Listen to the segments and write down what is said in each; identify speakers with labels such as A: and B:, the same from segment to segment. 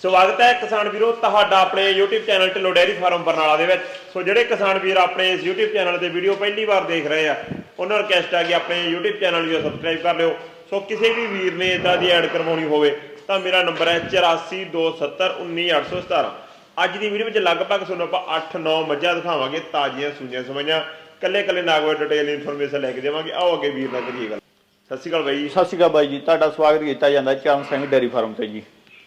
A: ਸਵਾਗਤ ਹੈ ਕਿਸਾਨ ਵੀਰੋ ਤੁਹਾਡਾ ਆਪਣੇ YouTube channel Dhillon dairy farm Barnala ਦੇ ਵਿੱਚ। ਸੋ ਜਿਹੜੇ ਕਿਸਾਨ ਵੀਰ ਆਪਣੇ ਇਸ YouTube ਚੈਨਲ ਤੇ ਵੀਡੀਓ ਪਹਿਲੀ ਵਾਰ ਦੇਖ ਰਹੇ ਆ, ਉਹਨਾਂ ਨੂੰ ਰਿਕਵੈਸਟ ਆ ਕਿ ਆਪਣੇ YouTube ਚੈਨਲ ਨੂੰ ਸਬਸਕ੍ਰਾਈਬ ਕਰ ਲਿਓ। ਸੋ ਕਿਸੇ ਵੀ ਵੀਰ ਨੇ ਇਦਾਂ ਦੀ ਐਡ ਕਰਵਾਉਣੀ ਹੋਵੇ ਤਾਂ ਮੇਰਾ ਨੰਬਰ ਹੈ 8427191817 ਅੱਜ ਦੀ ਵੀਡੀਓ ਵਿੱਚ ਲਗਭਗ ਤੁਹਾਨੂੰ ਆਪਾਂ 8-9 ਮੱਝਾਂ ਦਿਖਾਵਾਂਗੇ, ਤਾਜ਼ੀਆਂ ਸੂਈਆਂ ਸਮਾਈਆਂ ਕੱਲੇ ਕੱਲੇ ਨਾਗੋ ਡਿਟੇਲ ਇਨਫੋਰਮੇਸ਼ਨ ਲੈ ਕੇ ਦੇਵਾਂਗੇ। ਆਓ ਅੱਗੇ ਵੀਰ ਨਾਲ ਕਰੀਏ ਗੱਲ। ਸਤਿ ਸ਼੍ਰੀ ਅਕਾਲ ਬਾਈ ਜੀ।
B: ਸਤਿ ਸ਼੍ਰੀ ਅਕਾਲ ਬਾਈ ਜੀ। ਤੁਹਾਡਾ ਸਵਾਗਤ ਕੀਤਾ ਜਾਂਦਾ ਚਰਨ ਸਿੰਘ ਡੇਅਰੀ ਫਾਰਮ ਤੇ ਜੀ।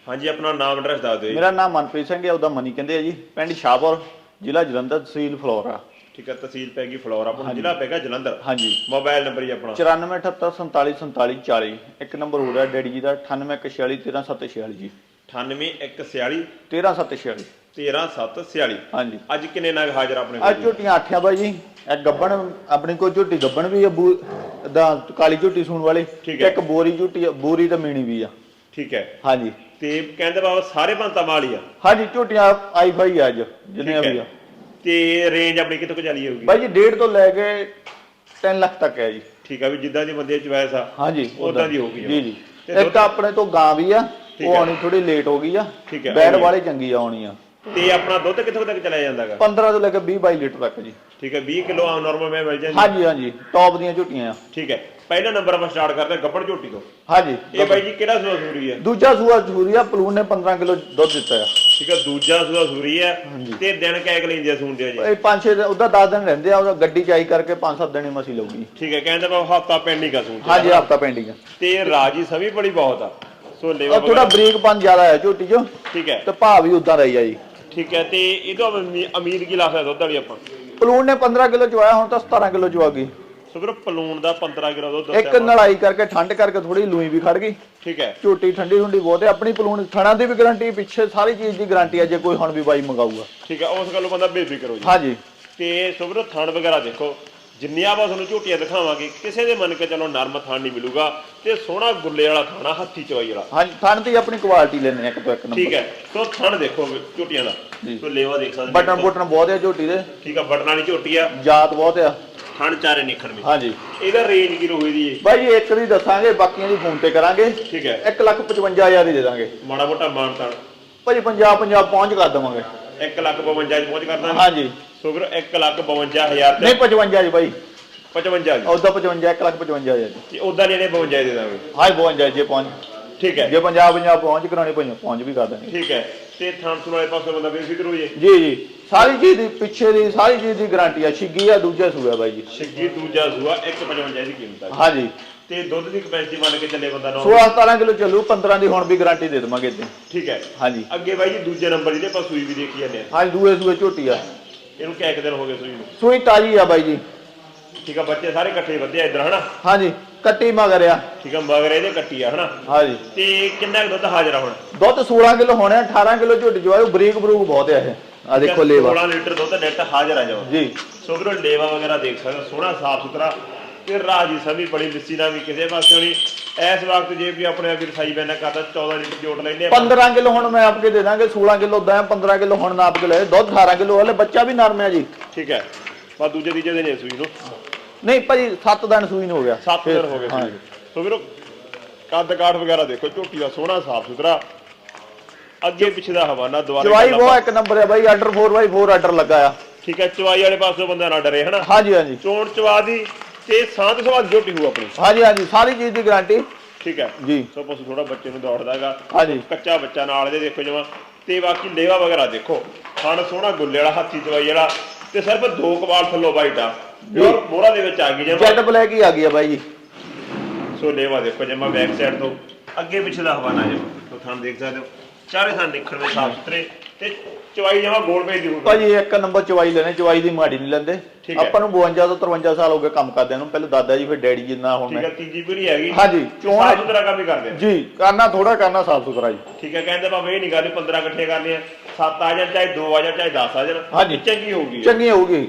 A: ਹਾਂਜੀ ਆਪਣਾ ਨਾਮ ਐਡਰੈਸ ਦੱਸ ਦਿਓ ਜੀ।
B: ਮੇਰਾ ਨਾਮ ਮਨਪ੍ਰੀਤ ਸਿੰਘ ਹੈ ਉਹਦਾ ਮਨੀ ਕਹਿੰਦੇ ਆ ਜੀ। ਪਿੰਡ ਸ਼ਾਹਪੁਰ ਜ਼ਿਲ੍ਹਾ ਜਲੰਧਰ ਤਹਿਸੀਲ ਫਲੋਰਾ।
A: ਠੀਕ ਹੈ ਤਹਿਸੀਲ ਪੈ ਗਈ ਫਲੋਰਾ। ਪੁਰ ਜ਼ਿਲ੍ਹਾ ਪੈ ਗਿਆ ਜਲੰਧਰ।
B: ਹਾਂਜੀ।
A: ਮੋਬਾਈਲ ਨੰਬਰ ਜੀ ਆਪਣਾ।
B: 9478474740 ਇੱਕ ਨੰਬਰ ਹੋ ਰਿਹਾ ਡੈਡੀ ਜੀ ਦਾ 9814413746 ਜੀ।
A: 98146
B: 13746
A: 13746
B: ਹਾਂਜੀ।
A: ਅੱਜ ਕਿੰਨੇ ਨਗ ਹਾਜ਼ਰ ਆਪਣੇ
B: ਅੱਜ ਝੋਟੀਆਂ ਆਠਿਆ ਬਾਈ ਜੀ। ਇੱਕ ਗੱਬਣ ਆਪਣੀ ਕੋਈ ਝੋਟੀ ਗੱਬਣ ਵੀ ਆ ਬੂ ਦਾ ਕਾਲੀ ਝੋਟੀ ਸੂਣ ਵਾਲੀ। ਇੱਕ ਬੋਰੀ ਝੋਟੀ ਬੋਰੀ ਤੇ ਮੀਣੀ ਵੀ ਆ।
A: ਠੀਕ ਹੈ।
B: ਹਾਂਜੀ।
A: ਤੇ ਕਹਿੰਦੇ ਬਾਬਾ ਸਾਰੇ ਬੰਤਾ ਮਾਲੀ ਆ।
B: ਹਾਂਜੀ ਝੋਟੀਆਂ ਆਈ ਫਾਈ ਆ ਅੱਜ ਜਿੰਨੀਆਂ ਵੀ ਆ।
A: ਤੇ ਰੇਂਜ ਆਪਣੀ ਕਿੱਥੇ ਕੁ ਚੱਲੀ ਹੋਊਗੀ?
B: ਬਾਈ ਜੀ ਡੇਢ ਤੋਂ ਲੈ ਕੇ 3 ਲੱਖ ਤੱਕ ਹੈ ਜੀ।
A: ਠੀਕ ਆ ਵੀ ਜਿੱਦਾਂ ਦੀ ਬੰਦੇ ਚੁਆਇਸ ਆ
B: ਹਾਂਜੀ
A: ਉੱਦਾਂ ਦੀ ਹੋਊਗੀ
B: ਜੀ ਜੀ। ਇੱਕ ਆਪਣੇ ਤੋਂ ਗਾਂ ਵੀ ਆ ਉਹ। ਆਉਣੀ ਥੋੜੀ ਲੇਟ ਹੋ ਗਈ ਆ। ਬੈੜ। ਵਾਲੀ ਚੰਗੀ ਆਉਣੀ ਆ।
A: ਤੇ ਆਪਣਾ ਦੁੱਧ ਕਿੱਥੋਂ ਤੱਕ ਚਲਾਇਆ ਜਾਂਦਾਗਾ?
B: 15 ਤੋਂ ਲੈ ਕੇ 20 22 ਲੀਟਰ ਤੱਕ ਜੀ।
A: ਠੀਕ ਹੈ 20 ਕਿਲੋ ਆ ਨਾਰਮਲ ਮੈਂ ਮਿਲ ਜਾਂਦੀ।
B: ਹਾਂਜੀ ਹਾਂਜੀ ਟੌਪ ਦੀਆਂ ਝੋਟੀਆਂ ਆ।
A: ਠੀਕ ਹੈ ਪਹਿਲਾ ਨੰਬਰ ਆਪਾਂ ਸਟਾਰਟ ਕਰਦੇ ਹਾਂ ਗੱਬੜ ਝੋਟੀ ਤੋਂ।
B: ਹਾਂਜੀ
A: ਇਹ ਬਾਈ ਜੀ ਕਿਹੜਾ ਸੂਆ ਸੂਰੀ ਹੈ?
B: ਦੂਜਾ ਸੂਆ ਸੂਰੀਆ ਪਲੂਨ ਨੇ 15 ਕਿਲੋ ਦੁੱਧ ਦਿੱਤਾ ਆ।
A: ਠੀਕ ਹੈ ਦੂਜਾ ਸੂਆ ਸੂਰੀ ਹੈ। ਤੇ ਦਿਨ ਕਹਿ ਕੇ ਲੈਂਦੇ ਆ ਸੂਣਦੇ ਆ ਜੀ।
B: ਇਹ ਪੰਜ ਛੇ ਦਿਨ- ਉਹਦਾ 10 ਦਿਨ ਰਹਿੰਦੇ ਆ ਉਹਦਾ ਗੱਡੀ ਚਾਈ ਕਰਕੇ 5-7 ਦਿਨ ਹੀ ਮਸੀ ਲਊਗੀ।
A: ਠੀਕ ਹੈ ਕਹਿੰਦੇ ਬਾ ਹਫਤਾ ਪੈਂਡਿੰਗ ਆ ਸੂਣ
B: ਹਾਂਜੀ ਹਫਤਾ ਪੈਂਡਿੰਗ
A: ਤੇ ਰਾਜੀ ਸਵੀ ਬੜੀ ਬਹੁਤ ਆ। ਸੋ ਲੇਵਾ
B: ਥੋੜਾ ਬਰੀਕ ਪਨ ਜ਼ਿਆਦਾ ਹੈ ਝੋਟੀ ਚ।
A: ਠੀਕ ਹੈ।
B: ਤੇ ਭਾਅ ਵੀ ਉਦਾਂ ਰਹੀ ਆ ਜੀ।
A: ਠੀਕ ਹੈ ਤੇ ਇਹ ਤੋਂ ਅਮੀਰ ਕੀ ਲਾਫਾ ਦੁੱਧ ਵਾਲੀ ਆਪਾਂ?
B: ਪਲੂਨ ਨੇ 15 ਕਿਲੋ ਚਵਾਇਆ ਹੁਣ ਤਾਂ 17 ਕਿਲੋ ਚਵਾ ਗਈ
A: ਸੋ ਵੀਰੋ ਪਲੂਣ ਦਾ 15 ਕਿਲੋ ਦੁੱਧ
B: ਇੱਕ। ਨਲਾਈ ਕਰਕੇ ਠੰਡ ਕਰਕੇ ਥੋੜੀ ਲੂਈ ਵੀ ਖੜ ਗਈ।
A: ਠੀਕ ਹੈ।
B: ਝੋਟੀ ਠੰਡੀ ਠੰਡੀ ਬਹੁਤ ਹੈ ਆਪਣੀ ਪਲੂਣ ਥਣਾ ਦੀ ਵੀ ਗਾਰੰਟੀ ਪਿੱਛੇ ਸਾਰੀ ਚੀਜ਼ ਦੀ ਗਾਰੰਟੀ ਹੈ ਜੇ ਕੋਈ ਹੁਣ ਵੀ ਬਾਈ ਮੰਗਾਊਗਾ।
A: ਠੀਕ ਹੈ ਉਸ ਗੱਲੋਂ ਬੰਦਾ ਬੇਫਿਕਰ ਹੋ ਜੀ
B: ਹਾਂਜੀ।
A: ਤੇ ਸੋ ਵੀਰੋ ਥਣ ਵਗੈਰਾ ਦੇਖੋ ਜਿੰਨੀਆਂ ਆਪਾਂ ਤੁਹਾਨੂੰ ਝੋਟੀਆਂ ਦਿਖਾਵਾਂਗੇ ਕਿਸੇ ਦੇ ਮੰਨ ਕੇ ਚਲੋ ਨਰਮ ਥਣ ਨਹੀਂ ਮਿਲੂਗਾ ਤੇ ਸੋਹਣਾ ਗੁੱਲੇ ਵਾਲਾ ਥਾਣਾ ਹੱਥੀ ਚਵਾਈ ਵਾਲਾ।
B: ਹਾਂਜੀ ਥਣ ਦੀ ਆਪਣੀ ਕੁਆਲਿਟੀ ਲੈਣੇ ਇੱਕ ਤੋਂ ਇੱਕ
A: ਠੀਕ
B: ਨੰਬਰ
A: ਹੈ ਸੋ ਥਣ ਦੇਖੋ ਝੋਟੀਆਂ ਦਾ। ਸੋ ਲੇਵਾ ਦੇਖ ਸਕਦੇ
B: ਬਟਨ। ਬੁਟਨ ਬਹੁਤ ਹੈ ਝੋਟੀ ਦੇ।
A: ਠੀਕ ਆ ਬਟਨ ਵਾਲੀ ਝੋਟੀ ਆ।
B: ਜਾਤ ਬਹੁਤ ਆ।
A: ਥਣ ਚਾਰੇ ਨਿਖਣ ਵਿੱਚ
B: ਹਾਂਜੀ।
A: ਇਹਦਾ ਰੇਂਜ ਕੀ ਹੋਈ ਦੀ ਹੈ
B: ਬਾਈ ਇੱਕ ਦੀ ਦੱਸਾਂਗੇ ਬਾਕੀਆਂ ਦੀ ਫੋਨ ਤੇ ਕਰਾਂਗੇ।
A: ਠੀਕ ਹੈ।
B: 1 ਲੱਖ 55000 ਹੀ ਦੇ ਦਾਂਗੇ।
A: ਮਾੜਾ ਮੋਟਾ ਮਾਨ ਤਾਣ
B: ਭਾਜੀ ਪੰਜਾਬ ਪੰਜਾਬ ਪਹੁੰਚ ਕਰ ਦਵਾਂਗੇ।
A: 1 ਲੱਖ 52 ਚ ਪਹੁੰਚ ਕਰਦਾ
B: ਹਾਂਜੀ।
A: ਸੋ ਵੀਰੋ 1 ਲੱਖ 52000 ਤੇ
B: ਨਹੀਂ 55 ਜੀ ਬਾਈ।
A: 55 ਜੀ।
B: ਉਹਦਾ 55 1 ਲੱਖ 55000 ਜੀ।
A: ਤੇ ਉਦਾਂ ਲੈਣੇ 52 ਦੇ ਦਾਂਗੇ
B: ਹਾਂ 52 ਜੇ ਪਹੁੰਚ
A: ਠੀਕ ਹੈ।
B: ਜੇ ਪੰਜਾਬ ਪੰਜਾਬ ਪਹੁੰਚ ਕਰਾਉਣੀ ਪਈ ਪਹੁੰਚ ਵੀ ਕਰ ਦਾਂਗੇ
A: ਠੀਕ ਹੈ। ਤੇ ਥਣ ਸੁਣ ਵਾਲੇ ਪਾਸੇ ਬੰਦਾ ਬੇਫਿਕਰ ਹੋ ਜੇ
B: ਜੀ ਜੀ। ਸਾਰੀ ਚੀਜ਼ ਦੀ ਪਿੱਛੇ ਦੀ ਸਾਰੀ ਚੀਜ਼ ਦੀ ਗਾਰੰਟੀ ਆ। ਛਿੱਗੀ ਆ ਦੂਜਾ ਸੂਆ ਬਾਈ ਜੀ।
A: ਛਿੱਗੀ ਦੂਜਾ ਸੂਆ 155 ਦੀ ਕੀਮਤ ਆ
B: ਹਾਂਜੀ।
A: ਤੇ ਦੁੱਧ ਦੀ ਕਪੈਸਿਟੀ ਮੰਨ ਕੇ ਚੱਲੇ ਬੰਦਾ ਨੌ
B: 16 17 ਕਿਲੋ ਚੱਲੂ 15 ਦੀ ਹੁਣ ਵੀ ਗਾਰੰਟੀ ਦੇ ਦਵਾਂਗੇ
A: ਠੀਕ ਹੈ।
B: ਹਾਂਜੀ।
A: ਅੱਗੇ ਬਾਈ ਜੀ ਦੂਜੇ ਨੰਬਰ ਜਿਹਦੇ ਆਪਾਂ ਸੂਈ ਵੀ ਦੇਖੀ ਜਾਂਦੇ ਆ
B: ਹਾਂਜੀ ਦੂਏ ਸੂਏ ਝੋਟੀ ਆ।
A: ਇਹਨੂੰ ਕਿਆ ਇੱਕ ਦਿਨ ਹੋ ਗਏ ਸੂਈ ਨੂੰ?
B: ਸੂਈ ਤਾਜੀ ਆ ਬਾਈ ਜੀ।
A: ਠੀਕ ਆ ਬੱਚੇ ਸਾਰੇ ਇਕੱਠੇ ਵਧੇ ਆ ਇੱਧਰ ਹਨਾ?
B: ਹਾਂਜੀ ਕੱਟੀ ਮਗਰ ਆ।
A: ਠੀਕ ਆ ਮਗਰ ਇਹਦੇ ਕੱਟੀ ਆ ਹਨਾ?
B: ਹਾਂਜੀ।
A: ਤੇ ਕਿੰਨਾ ਕੁ ਦੁੱਧ ਹਾਜ਼ਰ ਆ ਹੁਣ?
B: ਦੁੱਧ 16 ਕਿਲੋ ਹੋਣੇ ਆ, 18 ਕਿਲੋ ਝੋਟੀ ਜੋ ਆ ਬਰੀਕ ਬਰੂਕ ਬਹੁਤ ਆ ਇਹ। ਆ ਦੇਖੋ ਲੇਵਾ।
A: 16 ਲੀਟਰ ਦੁੱਧ ਨੈਟ ਹਾਜ਼ਰ ਆ ਜਾਓ।
B: ਜੀ।
A: ਸੋ ਵੀਰੋ ਲੇਵਾ ਵਗੈਰਾ ਦੇਖ ਸਕਦੇ ਹੋ, ਸੋਹਣਾ ਸਾਫ਼ ਸੁਥਰਾ ਤੇ ਰਾਜੀ ਸਮੀ ਬੜੀ ਲਿੱਸੀ ਨਾ ਵੀ ਕਿਸੇ ਪਾਸੇ ਨਹੀਂ ਇਸ ਵਕਤ ਜੇ ਵੀ ਆਪਣੇ ਅਗਰ ਸਾਈ ਬੈਨਾ ਕਰਦਾ 14 ਲੀਟਰ ਜੋੜ ਲੈਨੇ ਆਪਾਂ।
B: 15 ਕਿਲੋ ਹੁਣ ਮੈਂ ਆਪਕੇ ਦੇ ਦਾਂਗੇ 16 ਕਿਲੋ ਦਾ 15 ਕਿਲੋ ਹੁਣ ਨਾਪ ਕੇ ਲੈ ਦੁੱਧ 18 ਕਿਲੋ ਹਲੇ ਬੱਚਾ ਵੀ ਨਰਮ ਹੈ ਜੀ।
A: ਠੀਕ ਹੈ। ਬਸ ਦੂਜੇ ਤੀਜੇ ਦਿਨ ਸੂਈ ਨੂੰ।
B: ਨਹੀਂ ਭਾਜੀ 7 ਦਿਨ ਸੂਈ ਨੂੰ ਹੋ ਗਿਆ।
A: 7 ਦਿਨ ਹੋ ਗਏ
B: ਹਾਂ।
A: ਸੋ ਵੀਰੋ ਕੱਦ ਕਾਠ ਵਗੈਰਾ ਦੇਖੋ ਝੋਟੀ ਦਾ ਸੋਹਣਾ ਸਾਫ਼ ਸੁਥਰਾ। ਅੱਗੇ ਪਿੱਛੇ ਦਾ ਹਵਾਨਾ ਦੁਆਰਾ
B: ਚਵਾਈ ਬਹੁਤ ਇੱਕ ਨੰਬਰ ਹੈ ਬਾਈ ਆਰਡਰ 4x4 ਆਰਡਰ ਲੱਗਾ ਆ।
A: ਠੀਕ ਹੈ ਚਵਾਈ ਵਾਲੇ ਪਾਸੋਂ ਬੰਦਾ ਨਾ ਡਰੇ ਹਨਾ?
B: ਹਾਂਜੀ ਹਾਂਜੀ।
A: ਚੋਣ ਚਵਾ ਦੀ। ਤੇ ਸਾਂਤ ਸਵਾਦ ਝੋਟੀ ਹੋਊ ਆਪਣੀ।
B: ਹਾਂਜੀ ਹਾਂਜੀ ਸਾਰੀ ਚੀਜ਼ ਦੀ ਗਾਰੰਟੀ
A: ਠੀਕ ਹੈ।
B: ਜੀ।
A: ਸੋ ਪਸ਼ੂ ਥੋੜਾ ਬੱਚੇ ਨੂੰ ਦੌੜਦਾਗਾ
B: ਹਾਂਜੀ।
A: ਕੱਚਾ ਬੱਚਾ ਨਾਲ ਦੇ ਦੇਖੋ ਜਮਾ। ਤੇ ਬਾਕੀ ਲੇਵਾ ਵਗੈਰਾ ਦੇਖੋ। ਖਾਣ ਸੋਹਣਾ ਗੁੱਲੇ ਵਾਲਾ ਹਾਥੀ ਦਵਾਈ ਵਾਲਾ। ਤੇ ਸਿਰਫ ਦੋ ਕਵਾਲ ਥੱਲੋਂ ਵਾਈਟ ਆ। ਪਿਓਰ ਮੋਹਰਾ ਦੇ ਵਿੱਚ ਆ ਗਈ ਜਮਾ।
B: ਜੈਟ ਬਲੈਕ ਹੀ ਆ ਗਈ ਆ ਬਾਈ ਜੀ।
A: ਸੋ ਲੇਵਾ ਦੇਖੋ ਜਮਾ ਬੈਕ ਸਾਈਡ ਤੋਂ। ਅੱਗੇ ਪਿੱਛੇ ਦਾ ਹਵਾਨਾ ਜਮਾ। ਤੋ ਥਾਂ ਦੇਖ ਸਕਦੇ ਹੋ। ਚਾਰੇ ਥਾਂ ਨਿਖੜ ਵਿੱਚ ਸਾਫ਼ ਸੁਥਰੇ। ਤੇ ਚਵਾਈ ਜਮਾ ਗੋਲ ਪੇਜ ਦੀ ਹੋਊਗੀ।
B: ਭਾਜੀ ਇੱਕ ਨੰਬਰ ਚਵਾਈ ਲੈਣੇ ਚਵਾਈ ਦੀ ਮਾੜੀ ਨਹੀਂ ਲੈਂਦੇ।
A: ਠੀਕ ਹੈ।
B: ਆਪਾਂ ਨੂੰ 52 ਤੋਂ 53 ਸਾਲ ਹੋ ਗਏ ਕੰਮ ਕਰਦਿਆਂ ਨੂੰ। ਪਹਿਲਾਂ ਦਾਦਾ ਜੀ ਫਿਰ ਡੈਡੀ ਜੀ ਨਾਲ ਹੁਣ
A: ਠੀਕ
B: ਮੈਂ।
A: ਹੈ ਤੀਜੀ ਪੀੜੀ ਹੈਗੀ।
B: ਹਾਂਜੀ, ਚੋਣ-
A: ਸਾਫ਼ ਸੁਥਰਾ ਕੰਮ ਹੀ ਕਰਦੇ ਆ
B: ਜੀ ਕਰਨਾ ਥੋੜਾ ਕਰਨਾ ਸਾਫ਼ ਸੁਥਰਾ ਜੀ।
A: ਠੀਕ ਹੈ ਕਹਿੰਦੇ ਬਾਬਾ ਇਹ ਨਹੀਂ ਗੱਲ 15 ਇਕੱਠੇ ਕਰਨੇ ਆ। 7 ਆ ਜਾਣ ਚਾਹੇ 2 ਆ ਜਾਣ ਚਾਹੇ 10 ਆ ਜਾਣ।
B: ਹਾਂਜੀ।
A: ਚੰਗੀ ਹੋਊਗੀ।
B: ਚੰਗੀ ਹੋਊਗੀ।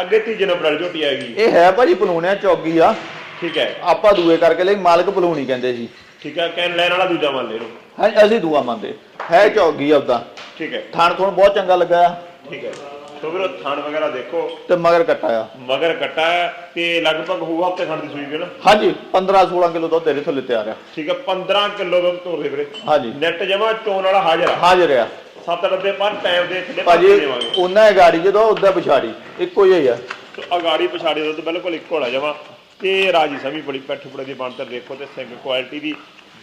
A: ਅੱਗੇ ਤੀਜੇ ਨੰਬਰ ਵਾਲੀ ਝੋਟੀ ਆਏਗੀ।
B: ਇਹ ਹੈ ਭਾਜੀ ਪਲੂਣਿਆ ਚੌਗੀ ਆ।
A: ਠੀਕ ਹੈ।
B: ਆਪਾਂ ਦੂਏ ਕਰਕੇ ਲਈ ਮਾਲਕ ਪਲੂਣੀ ਕਹਿੰਦੇ ਜੀ
A: ਠੀਕ ਹੈ ਕਹਿਣ ਲੈਣ ਵਾਲਾ ਦੂਜਾ ਮੰਨ ਲੈ ਲਓ।
B: ਹਾਂ ਅਸੀਂ ਦੂਆ ਮੰਨਦੇ। ਹੈ ਚੌਗੀ ਆ ਉਦਾਂ
A: ਠੀਕ ਹੈ।
B: ਥਾਣ ਥੋਣ ਬਹੁਤ ਚੰਗਾ ਲੱਗਾ।
A: ਠੀਕ ਹੈ। ਸੋ ਵੀਰੋ ਥਣ ਵਗੈਰਾ ਦੇਖੋ।
B: ਤੇ ਮਗਰ ਕੱਟਾ ਆ।
A: ਮਗਰ ਕੱਟਾ ਤੇ ਲਗਭਗ ਹੋਊਗਾ ਹਫ਼ਤੇ ਖੰਡ ਦੀ ਸੂਈ ਵੀ ਨਾ।
B: ਹਾਂਜੀ 15 16 ਕਿਲੋ ਦੁੱਧ ਤੇਰੇ ਥੱਲੇ ਤਿਆਰ ਆ।
A: ਠੀਕ ਹੈ 15 ਕਿਲੋ ਦੁੱਧ ਤੋਰਦੇ ਵੀਰੇ।
B: ਹਾਂਜੀ।
A: ਨੈਟ ਜਮਾ ਚੋਣ ਵਾਲਾ ਹਾਜ਼ਰ ਆ।
B: ਹਾਜ਼ਰ ਆ।
A: ਸੱਤ ਡੱਬੇ ਪਰ ਟਾਈਮ ਦੇ ਥੱਲੇ
B: ਭਾਜੀ ਉਹਨਾਂ ਗਾੜੀ ਜਦੋਂ ਉਹਦਾ ਪਿਛਾੜੀ। ਇੱਕੋ ਹੀ ਆ।
A: ਅਗਾੜੀ ਪਛਾੜੀ ਦੁੱਧ ਬਿਲਕੁਲ ਇੱਕੋ ਹੋਣਾ ਜਮਾ। ਤੇ ਰਾਜੀ ਸਮੀ ਬੜੀ ਪੈਠ ਪੁੜੇ ਦੀ ਬਣਤਰ ਦੇਖੋ ਤੇ ਸਿੰਘ ਕੁਆਲਿਟੀ ਦੀ।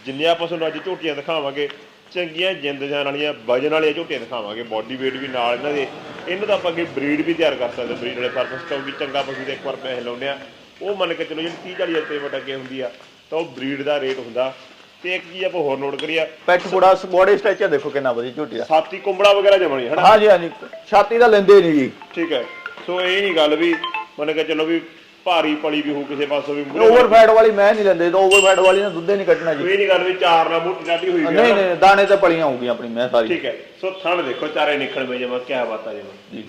A: ਜਿੰਨੇ ਆਪਾਂ ਤੁਹਾਨੂੰ ਅੱਜ ਝੋਟੀਆਂ ਦਿਖਾਵਾਂਗੇ ਚੰਗੀਆਂ ਜਿੰਦ ਜਾਨ ਵਾਲੀਆਂ ਵਜਨ ਵਾਲੀਆਂ ਝੋਟੀਆਂ ਦਿਖਾਵਾਂਗੇ ਬਾਡੀ weight ਵੀ ਨਾਲ ਇਹਨਾਂ ਦੇ। ਇਹਨਾਂ ਦਾ ਆਪਾਂ ਅੱਗੇ ਬਰੀਡ ਵੀ ਤਿਆਰ ਕਰ ਸਕਦੇ ਬਰੀਡ ਵਾਲੇ ਪਰਪਸ ਤੋਂ ਵੀ ਚੰਗਾ ਪਸ਼ੂ ਦੇ ਇੱਕ ਵਾਰ ਪੈਸੇ ਲਾਉਂਦੇ ਆ ਉਹ ਮੰਨ ਕੇ ਚਲੋ ਜਿਹੜੀ 30 40 ਰੁਪਏ ਵਟ ਅੱਗੇ ਹੁੰਦੀ ਆ ਤਾਂ ਉਹ ਬਰੀਡ ਦਾ ਰੇਟ ਹੁੰਦਾ। ਤੇ ਇੱਕ ਚੀਜ਼ ਆਪਾਂ ਹੋਰ ਨੋਟ ਕਰੀਆ
B: ਪੈਟ ਪੂੜਾ ਬੋਡੀ ਸਟ੍ਰਕਚਰ ਦੇਖੋ ਕਿੰਨਾ ਵਧੀਆ ਝੋਟੀ ਦਾ
A: ਸਾਤੀ ਕੁੰਬੜਾ ਵਗੈਰਾ ਜਮਣੀ ਹਨਾ?
B: ਹਾਂਜੀ ਹਾਂਜੀ। ਛਾਤੀ ਦਾ ਲੈਂਦੇ ਨਹੀਂ ਜੀ।
A: ਠੀਕ ਹੈ। ਸੋ ਇਹ ਨਹੀਂ ਗੱਲ ਵੀ ਮੰਨ ਕੇ ਚਲੋ ਵੀ ਭਾਰੀ ਪਲੀ ਵੀ ਹੋ ਕਿਸੇ ਪਾਸੋਂ ਵੀ ਮੂਹਰੇ
B: ਓਵਰਫੈਟ ਵਾਲੀ ਮੈਂ ਨਹੀਂ ਲੈਂਦੇ ਤਾਂ ਓਵਰਫੈਟ ਵਾਲੀ ਨੇ ਦੁੱਧੇ ਨਹੀਂ ਕੱਢਣਾ ਜੀ।
A: ਇਹ ਨਹੀਂ ਗੱਲ ਵੀ ਚਾਰ ਨਾਲ ਮੋਟੀ ਡਾਟੀ ਹੋਈ ਵੀ
B: ਨਹੀਂ
A: ਨਾ।
B: ਨਹੀਂ ਦਾਣੇ ਤੇ ਪਲੀਆਂ ਹੋਊਗੀਆਂ ਆਪਣੀ ਮੈਂ ਸਾਰੀ।
A: ਠੀਕ ਹੈ ਸੋ ਥਣ ਦੇਖੋ ਚਾਰੇ ਨਿਕਲ ਪਏ ਜਮਾ ਕੀ ਬਾਤ ਆ ਜਮਾ
B: ਜੀ।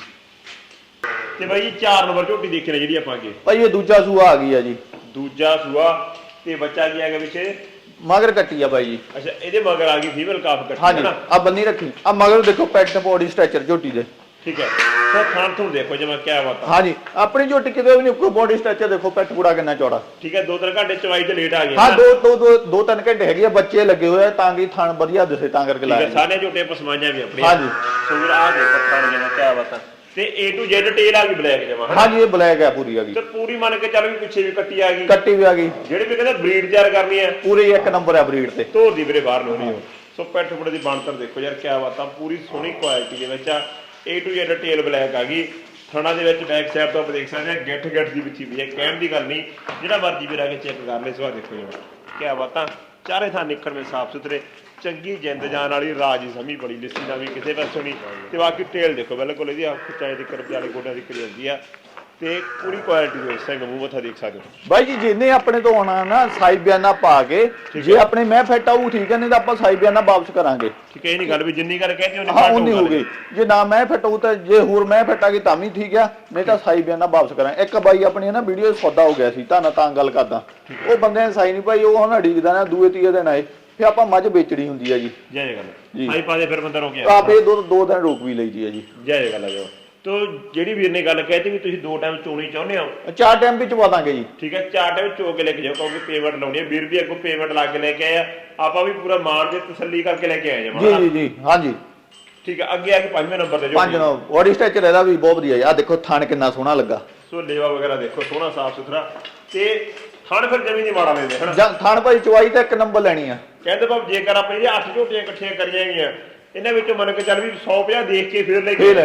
A: ਤੇ ਬਾਈ ਜੀ ਚਾਰ ਨੰਬਰ ਝੋਟੀ ਦੇਖੀ ਨੇ ਜਿਹੜੀ ਆਪਾਂ ਅੱਗੇ।
B: ਭਾਈ ਇਹ ਦੂਜਾ ਸੂਆ ਆ ਗਈ ਆ ਜੀ।
A: ਦੂਜਾ ਸੂਆ ਤੇ ਬੱਚਾ ਕੀ ਆ ਗਿਆ ਪਿੱਛੇ?
B: ਮਗਰ ਕੱਟੀ ਆ ਬਾਈ ਜੀ।
A: ਅੱਛਾ ਇਹਦੇ ਮਗਰ ਆ ਗਈ ਫੀਮੇਲ ਕਾਫ ਕੱਟੀ
B: ਹਾਂਜੀ
A: ਹੈ
B: ਆ ਬੰਨੀ ਰੱਖੀ। ਆ ਮਗਰ ਦੇਖੋ ਪੈਟ ਬੋਡੀ ਸਟ੍ਰਕਚਰ ਝੋਟੀ ਦੇ।
A: ਠੀਕ ਹੈ। ਸੋ ਥਣ ਤੁਹਾਨੂੰ ਦੇਖੋ ਜਮਾ ਕੀ ਬਾਤ ਆ
B: ਹਾਂਜੀ ਆਪਣੀ ਝੋਟੀ ਕਿਤੇ ਵੀ ਨਹੀਂ ਕੋਈ ਬੋਡੀ ਸਟ੍ਰਕਚਰ ਦੇਖੋ ਪੈਟ ਪੂੜਾ ਕਿੰਨਾ ਚੌੜਾ।
A: ਠੀਕ ਹੈ ਦੋ ਤਿੰਨ ਘੰਟੇ ਚਵਾਈ ਤੇ ਲੇਟ ਆ ਗਏ।
B: ਹਾਂ
A: ਨਾ।
B: ਦੋ ਦੋ ਦੋ ਦੋ ਤਿੰਨ ਘੰਟੇ ਹੈਗੇ ਆ ਬੱਚੇ ਲੱਗੇ ਹੋਏ ਆ ਤਾਂ ਕਿ ਥਣ ਵਧੀਆ ਦਿਸੇ ਤਾਂ ਕਰਕੇ
A: ਠੀਕ ਹੈ
B: ਲਾਇਆ
A: ਸਾਰੇ ਝੋਟੇ ਪਸਮਾਈਆਂ ਵੀ ਆਪਣੀਆਂ।
B: ਹਾਂਜੀ।
A: ਸੋ ਵੀਰ ਆ ਦੇਖੋ ਥਣ ਜਮਾ ਕੀ ਬਾਤ ਆ ਤੇ A to Z ਟੇਲ ਆ ਗਈ ਬਲੈਕ ਜਮਾ
B: ਹਾਂਜੀ ਇਹ ਬਲੈਕ ਆ ਪੂਰੀ ਆ ਗਈ।
A: ਤੇ ਪੂਰੀ ਮੰਨ ਕੇ ਚੱਲ ਵੀ ਪਿੱਛੇ ਵੀ ਕੱਟੀ ਆ ਗਈ।
B: ਕੱਟੀ ਵੀ ਆ ਗਈ।
A: ਜਿਹੜੇ ਵੀ ਕਹਿੰਦੇ ਬਰੀਡ ਤਿਆਰ ਕਰਨੀ ਹੈ
B: ਪੂਰੀ ਇੱਕ ਨੰਬਰ ਆ ਬਰੀਡ ਤੇ।
A: ਧੋ ਦੀ ਵੀਰੇ ਬਾਹਰ ਨੂੰ। ਨਹੀਂ ਸੋ ਪੈਠ ਫੁੱਟ ਦੀ ਬਣਤਰ ਦੇਖੋ ਯਾਰ ਕਿਆ ਬਾਤਾਂ ਪੂਰੀ ਸੋਹਣੀ ਕੁਆਲਿਟੀ ਦੇ ਵਿੱਚ ਆ। A to Z tail black ਆ ਗਈ। ਥਣਾ ਦੇ ਵਿੱਚ ਬੈਕ ਸਾਈਡ ਤੋਂ ਆਪਾਂ ਦੇਖ ਸਕਦੇ ਹਾਂ ਗਿੱਠ ਗਿੱਠ ਦੀ ਵਿੱਚੀ ਵੀ ਹੈ। ਕਹਿਣ ਦੀ ਗੱਲ ਨਹੀਂ, ਜਿਹੜਾ ਮਰਜ਼ੀ ਵੀਰ ਆ ਕੇ ਚੈੱਕ ਕਰ ਲੈ ਸੋ ਦੇਖੋ ਜੀ। ਕਿਆ ਬਾਤਾਂ, ਚਾਰੇ ਥਾਂ ਨਿਕਲਵੇਂ ਸਾਫ਼ ਸੁਥਰੇ। ਚੰਗੀ ਜਿੰਦ ਜਾਨ ਵਾਲੀ ਰਾਜੀ ਸਮੀ ਬੜੀ ਲਿੱਸੀ ਨਾ ਵੀ ਕਿਸੇ ਪਾਸੋਂ ਨਹੀਂ। ਤੇ ਬਾਕੀ ਟੇਲ ਦੇਖੋ, ਬਿਲਕੁਲ ਇਹਦੀ ਅੱਖ ਚਾਹੇ ਦੀ ਕਰਬ ਵਾਲੇ ਗੋਡਿਆਂ ਦੀ ਕਰੀ ਹੁੰਦੀ ਆ। ਤੇ ਪੂਰੀ ਕੁਆਲਿਟੀ ਦੇ ਸਿੰਘ ਮੂੰਹ ਮੱਥਾ ਦੇਖ ਸਕਦੇ ਹੋ।
B: ਬਾਈ ਜੀ ਜਿੰਨੇ ਆਪਣੇ ਤੋਂ ਆਉਣਾ ਨਾ ਸਾਈ ਬਿਆਨਾ ਪਾ ਕੇ ਜੇ ਆਪਣੇ ਮੈਂ ਫਿੱਟ ਆਊ ਠੀਕ ਹੈ ਨਹੀਂ ਤਾਂ ਆਪਾਂ ਸਾਈ ਬਿਆਨਾ ਵਾਪਸ ਕਰਾਂਗੇ।
A: ਠੀਕ ਹੈ ਇਹ ਨਹੀਂ ਗੱਲ ਵੀ ਜਿੰਨੀ ਕਰ ਕਹਿੰਦੇ ਉਹਨੇ
B: ਹਾਂ ਉਨੀ ਹੋ। ਗਈ। ਜੇ ਨਾ ਮੈਂ ਫਿੱਟ ਤਾਂ ਜੇ ਹੋਰ ਮੈਂ ਫਿੱਟ ਆ ਗਈ ਤਾਂ ਵੀ ਠੀਕ ਆ ਨਹੀਂ ਤਾਂ ਸਾਈ ਬਿਆਨਾ ਵਾਪਸ ਕਰਾਂ ਇੱਕ ਬਾਈ ਆਪਣੀ ਨਾ ਵੀਡੀਓ ਸੌਦਾ ਹੋ ਗਿਆ ਸੀ ਤਾਂ ਨਾ ਤਾਂ ਗੱਲ ਕਰਦਾ। ਉਹ ਬੰਦੇ ਨੇ ਸਾਈ ਨਹੀਂ ਪਾਈ ਉਹ ਹੁਣ ਅੜੀਕਦਾ ਨਾ ਦੂਏ ਤੀਏ ਦਿਨ ਆਏ ਫਿਰ ਆਪਾਂ ਮੱਝ ਵੇਚਣੀ ਹੁੰਦੀ ਆ ਜੀ।
A: ਜੈ ਜੈ ਗੱਲ।
B: ਜੀ।
A: ਸਾਈ ਪਾ ਦੇ ਫਿਰ ਬੰਦਾ ਰੋਕਿਆ
B: ਆਪੇ ਦੋ ਦੋ ਦਿਨ ਰੋਕ ਵੀ ਲਈ ਆ ਜੀ।
A: ਜੈ ਜੈ ਗੱਲ ਆ ਜੋ। ਤੋ ਜਿਹੜੀ ਵੀਰ ਨੇ ਗੱਲ ਕਹਿਤੀ ਵੀ ਤੁਸੀਂ ਦੋ ਟਾਈਮ ਚੋਣੀ ਚਾਹੁੰਦੇ ਹੋ।
B: ਚਾਰ ਟਾਈਮ ਵਿੱਚ ਪਾ ਦਾਂਗੇ ਜੀ।
A: ਠੀਕ ਹੈ ਚਾਰ ਟਾਈਮ ਚੋ ਕੇ ਲੈ ਕੇ ਜਾਓ ਕਿਉਂਕਿ ਪੇਮੈਂਟ ਲਾਉਣੀ ਹੈ। ਵੀਰ ਵੀ ਅੱਗੋਂ ਪੇਮੈਂਟ ਲਾ ਕੇ ਲੈ ਕੇ ਆਏ ਆ ਆਪਾਂ ਵੀ ਪੂਰਾ ਮਾਰ ਦੇ ਤਸੱਲੀ ਕਰਕੇ ਲੈ ਕੇ ਆਏ
B: ਜੀ ਜੀ ਜੀ ਹਾਂਜੀ।
A: ਠੀਕ ਹੈ ਅੱਗੇ ਆ ਕੇ ਪੰਜਵੇਂ ਨੰਬਰ ਤੇ ਜੋ।
B: ਪੰਜ ਨੋ ਬੋਡੀ ਸਟ੍ਰਕਚਰ ਇਹਦਾ ਵੀ ਬਹੁਤ ਵਧੀਆ ਆ ਦੇਖੋ ਥਣ ਕਿੰਨਾ ਸੋਹਣਾ ਲੱਗਾ।
A: ਸੋ ਲੇਵਾ ਵਗੈਰਾ ਦੇਖੋ ਸੋਹਣਾ ਸਾਫ਼ ਸੁਥਰਾ। ਤੇ ਥਣ ਫਿਰ ਜਮੀ ਨਹੀਂ ਮਾੜਾ ਲੈਂਦੇ ਹਨਾ?
B: ਜਾਂ ਥਣ ਭਾਈ ਚਵਾਈ ਤਾਂ ਇੱਕ ਨੰਬਰ ਲੈਣੀ ਆ।
A: ਕਹਿੰਦੇ ਬਾਬ ਜੇਕਰ ਆਪਾਂ ਇਹ ਅੱਠ ਝੋਟੀਆਂ ਇਕੱਠੀਆਂ ਕਰੀਆਂ ਗਈਆਂ ਇਹਨਾਂ ਵਿੱਚੋਂ ਮੰਨ ਕੇ ਚੱਲ ਵੀ 150 ਦੇਖ ਕੇ ਫਿਰ ਲੈ ਕੇ
B: ਫੇਰ।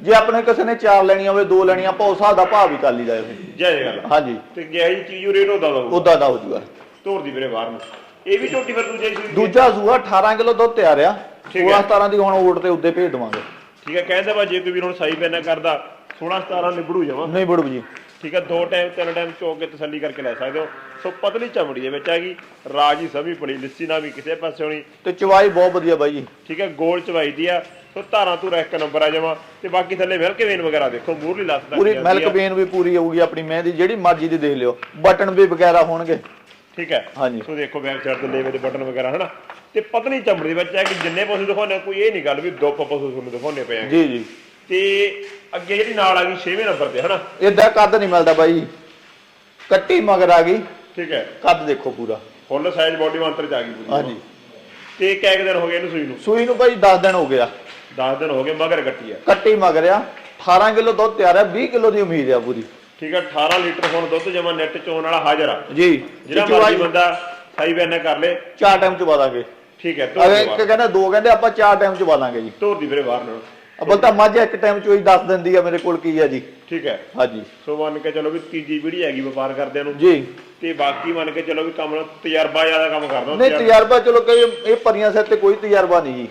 B: ਜੇ ਆਪਣੇ ਕਿਸੇ ਨੇ ਚਾਰ ਲੈਣੀਆਂ ਹੋਵੇ ਦੋ ਲੈਣੀਆਂ ਆਪਾਂ ਉਸ ਹਿਸਾਬ ਦਾ ਭਾਅ ਵੀ ਕਰ ਲਈਦਾ ਇਹ
A: ਜੈ ਜੈ ਗੱਲ
B: ਹਾਂਜੀ।
A: ਤੇ ਗਿਆ ਜੀ ਚੀਜ਼ ਰੇਟ ਹੁੰਦਾ ਦਾ
B: ਉਦਾਂ ਦਾ ਹੋ ਜੂਗਾ
A: ਤੋਰ ਦੀ ਵੀਰੇ ਬਾਹਰ ਨੂੰ। ਇਹ ਵੀ ਝੋਟੀ ਫਿਰ ਦੂਜੇ ਸੂਈ ਹੈ।
B: ਦੂਜਾ ਸੂਆ 18 ਕਿਲੋ ਦੁੱਧ ਤਿਆਰ ਆ।
A: ਠੀਕ
B: 16
A: ਹੈ।
B: 17 ਦੀ ਹੁਣ ਓਟ ਤੇ ਉੱਦੇ ਭੇਜ ਦਵਾਂਗੇ।
A: ਠੀਕ ਹੈ ਕਹਿੰਦੇ ਬਾ ਜੇ ਕੋਈ ਵੀਰ ਹੁਣ ਸਹੀ ਪੈਨਾ ਕਰਦਾ 16 17 ਨਿਬੜੂ ਜਾਵਾਂ।
B: ਨਹੀਂ ਬੜੂ ਜੀ।
A: ਠੀਕ ਹੈ ਦੋ ਟਾਈਮ ਤਿੰਨ ਟਾਈਮ ਚੋਕ ਕੇ ਤਸੱਲੀ ਕਰਕੇ ਲੈ ਸਕਦੇ ਹੋ। ਸੋ ਪਤਲੀ ਚਮੜੀ ਦੇ ਵਿੱਚ ਹੈਗੀ। ਰਾਜੀ ਸਮੀ ਬੜੀ ਲਿੱਸੀ ਨਾ ਵੀ ਕਿਸੇ ਪਾਸੇ ਹੋਣੀ।
B: ਤੇ ਚਵਾਈ ਬਹੁਤ ਵਧੀਆ ਬਾਈ ਜੀ।
A: ਠੀਕ ਹੈ ਗੋਲ ਚਵਾਈ ਦੀ ਆ। ਸੋ ਧਾਰਾਂ ਧੂਰਾ ਇੱਕ ਨੰਬਰ ਆ ਜਾਵਾਂ ਤੇ ਬਾਕੀ ਥੱਲੇ ਮਿਲਕ ਵੇਨ ਵਗੈਰਾ ਦੇਖੋ ਮੂਰਲੀ ਲੱਤ ਤੱਕ
B: ਪੂਰੀ ਮਿਲਕ। ਬੇਨ ਵੀ ਪੂਰੀ ਆਊਗੀ ਆਪਣੀ ਮੈਂ ਦੀ ਜਿਹੜੀ ਮਰਜ਼ੀ ਦੀ ਦੇਖ ਲਿਓ। ਬਟਨ ਵੀ ਵਗੈਰਾ ਹੋਣਗੇ।
A: ਠੀਕ ਹੈ।
B: ਹਾਂਜੀ।
A: ਸੋ ਦੇਖੋ ਬੈਕ ਸਾਈਡ ਤੇ ਲੇਵੇ ਦੇ ਬਟਨ ਵਗੈਰਾ ਹਨਾ? ਤੇ ਪਤਲੀ ਚਮੜੀ ਦੇ ਵਿੱਚ ਹੈ ਕਿ ਜਿੰਨੇ ਪਸ਼ੂ ਦਿਖਾਉਂਦੇ ਆ, ਕੋਈ ਇਹ ਨਹੀਂ ਗੱਲ ਵੀ ਦੋ ਪਸ਼ੂ ਤੁਹਾਨੂੰ ਦਿਖਾਉਂਦੇ ਪਏ
B: ਜੀ ਜੀ।
A: ਤੇ ਅੱਗੇ ਜਿਹੜੀ ਨਾਲ ਆ ਗਈ 6ਵੇਂ ਨੰਬਰ ਤੇ ਹਨਾ?
B: ਇਦਾਂ ਕੱਦ ਨਹੀਂ ਮਿਲਦਾ ਬਾਈ। ਕੱਟੀ ਮਗਰ ਆ ਗਈ।
A: ਠੀਕ ਹੈ।
B: ਕੱਦ ਦੇਖੋ ਪੂਰਾ।
A: ਫੁੱਲ ਸਾਈਜ਼ ਬਾਡੀ ਮੰਤਰ ਚ ਆ ਗਈ ਪੂਰੀ।
B: ਹਾਂਜੀ।
A: ਤੇ ਕਿੰਨੇ ਦਿਨ ਹੋ ਗਏ ਇਹਨੂੰ ਸੂਈ ਨੂੰ?
B: ਸੂਈ ਨੂੰ ਬਾਈ 10 ਦਿਨ ਹੋ ਗਿਆ।
A: 10 ਦਿਨ ਹੋ ਗਏ ਮਗਰ ਕੱਟੀ ਆ।
B: ਕੱਟੀ ਮਗਰ ਆ। 18 ਕਿਲੋ ਦੁੱਧ ਤਿਆਰ ਹੈ 20 ਕਿਲੋ ਦੀ ਉਮੀਦ ਆ ਪੂਰੀ।
A: ਠੀਕ ਹੈ 18 ਲੀਟਰ ਹੁਣ ਦੁੱਧ ਜਮਾ ਨੈਟ ਚੋਣ ਵਾਲਾ ਹਾਜ਼ਰ ਆ।
B: ਜੀ।
A: ਜਿਹੜਾ ਮਰਜ਼ੀ ਬੰਦਾ ਸਾਈ ਬੈਨਾ ਕਰ ਲੇ।
B: ਚਾਰ ਟਾਈਮ ਚਵਾ ਦਾਂਗੇ।
A: ਠੀਕ ਹੈ ਤੋਰ
B: ਇੱਕ ਕਹਿੰਦਾ ਦੋ ਕਹਿੰਦੇ ਆਪਾਂ ਚਾਰ ਟਾਈਮ ਚਵਾ ਦਾਂਗੇ ਜੀ।
A: ਤੋਰ ਦੀ ਵੀਰੇ ਬਾਹਰ ਨੂੰ
B: ਅਬਲ ਤਾਂ ਮੱਝ ਇੱਕ ਟਾਈਮ ਚੋਈ ਦੱਸ ਦਿੰਦੀ ਆ ਮੇਰੇ ਕੋਲ ਕੀ ਆ ਜੀ।
A: ਠੀਕ ਹੈ
B: ਹਾਂਜੀ।
A: ਸੋ ਮੰਨ ਕੇ ਚਲੋ ਵੀ ਤੀਜੀ ਪੀੜ੍ਹੀ ਹੈਗੀ ਵਪਾਰ ਕਰਦਿਆਂ ਨੂੰ।
B: ਜੀ।
A: ਤੇ ਬਾਕੀ ਮੰਨ ਕੇ ਚਲੋ ਵੀ ਕੰਮ ਤਜਰਬਾ ਜ਼ਿਆਦਾ ਕੰਮ ਕਰਦਾ।
B: ਨਹੀਂ ਤਜਰਬਾ ਚਲੋ ਕਈ ਇਹ ਪਰੀਆਂ ਸਿਰ ਤੇ ਕੋਈ ਤਜਰਬਾ ਨਹੀਂ ਜੀ।